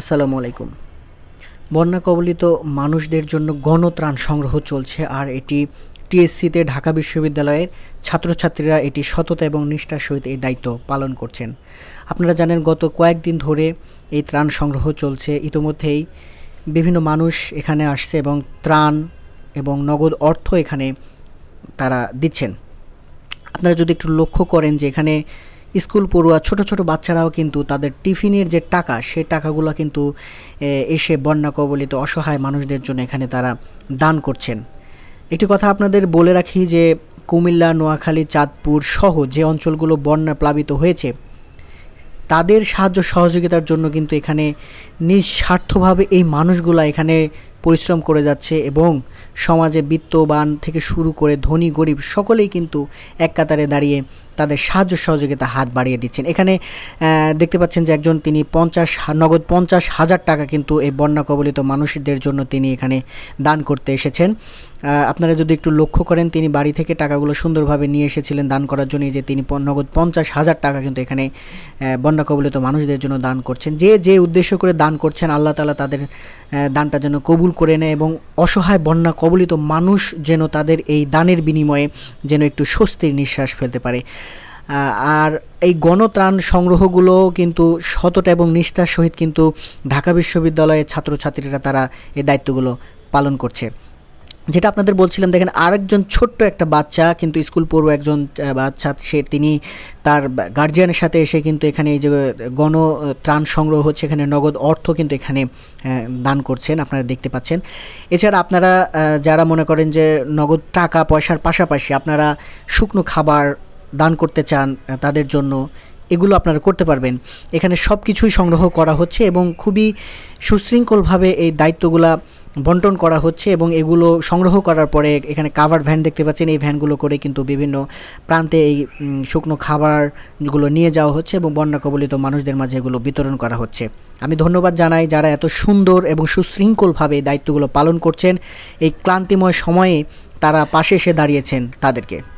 আসসালামু আলাইকুম। বন্যা কবলিত মানুষদের জন্য গণত্রাণ সংগ্রহ চলছে আর এটি টিএসসিতে ঢাকা বিশ্ববিদ্যালয়ের ছাত্রছাত্রীরা এটি সততা এবং নিষ্ঠার সহিত এই দায়িত্ব পালন করছেন। আপনারা জানেন গত কয়েকদিন ধরে এই ত্রাণ সংগ্রহ চলছে। ইতোমধ্যেই বিভিন্ন মানুষ এখানে আসছে এবং ত্রাণ এবং নগদ অর্থ এখানে তারা দিচ্ছেন। আপনারা যদি একটু লক্ষ্য করেন যে এখানে স্কুল পড়ুয়া ছোট ছোট বাচ্চারাও কিন্তু তাদের টিফিনের যে টাকা সে টাকাগুলো কিন্তু এসে বন্যা কবলিত অসহায় মানুষদের জন্য এখানে তারা দান করছেন। একটি কথা আপনাদের বলে রাখি যে, কুমিল্লা, নোয়াখালী, চাঁদপুর সহ যে অঞ্চলগুলো বন্যা প্লাবিত হয়েছে, তাদের সাহায্য সহযোগিতার জন্য কিন্তু এখানে নিঃস্বার্থভাবে এই মানুষগুলা এখানে পরিশ্রম করে যাচ্ছে এবং সমাজে বিত্তবান থেকে শুরু করে ধনী, গরিব সকলেই কিন্তু এক কাতারে দাঁড়িয়ে তাদের সাহায্য সহযোগিতা হাত বাড়িয়ে দিচ্ছেন। এখানে দেখতে পাচ্ছেন যে একজন তিনি পঞ্চাশ, নগদ পঞ্চাশ হাজার টাকা কিন্তু এই বন্যা কবলিত মানুষদের জন্য তিনি এখানে দান করতে এসেছেন। আপনারা যদি একটু লক্ষ্য করেন, তিনি বাড়ি থেকে টাকাগুলো সুন্দরভাবে নিয়ে এসেছিলেন দান করার জন্য যে তিনি নগদ পঞ্চাশ হাজার টাকা কিন্তু এখানে বন্যা কবলিত মানুষদের জন্য দান করছেন। যে যে উদ্দেশ্য করে দান করছেন, আল্লাহ তালা তাদের দানটা যেন কবুল করে নেয় এবং অসহায় বন্যা কবলিত মানুষ যেন তাদের এই দানের বিনিময়ে যেন একটু স্বস্তির নিঃশ্বাস ফেলতে পারে। আর এই গণত্রাণ সংগ্রহগুলো কিন্তু শতটা এবং নিষ্ঠার সহিত কিন্তু ঢাকা বিশ্ববিদ্যালয়ের ছাত্রছাত্রীরা তারা এই দায়িত্বগুলো পালন করছে। যেটা আপনাদের বলছিলাম, দেখেন আরেকজন ছোট্ট একটা বাচ্চা, কিন্তু স্কুল পড়ুয়া একজন বাচ্চা, সে তিনি তার গার্জিয়ানের সাথে এসে কিন্তু এখানে এই যে গণ ত্রাণ সংগ্রহ হচ্ছে, এখানে নগদ অর্থ কিন্তু এখানে দান করছেন, আপনারা দেখতে পাচ্ছেন। এছাড়া আপনারা যারা মনে করেন যে নগদ টাকা, পয়সার পাশাপাশি আপনারা শুকনো খাবার দান করতে চান তাদের জন্য, এগুলো আপনারা করতে পারবেন। এখানে সব কিছুই সংগ্রহ করা হচ্ছে এবং খুবই সুশৃঙ্খলভাবে এই দায়িত্বগুলা বন্টন করা হচ্ছে এবং এগুলো সংগ্রহ করার পরে এখানে কাভার ভ্যান দেখতে পাচ্ছেন। এই ভ্যানগুলো করে কিন্তু বিভিন্ন প্রান্তে এই শুকনো খাবারগুলো নিয়ে যাওয়া হচ্ছে এবং বন্যা কবলিত মানুষদের মাঝে এগুলো বিতরণ করা হচ্ছে। আমি ধন্যবাদ জানাই যারা এত সুন্দর এবং সুশৃঙ্খলভাবে দায়িত্বগুলো পালন করছেন। এই ক্লান্তিময় সময়ে তারা পাশে এসে দাঁড়িয়েছেন তাদেরকে।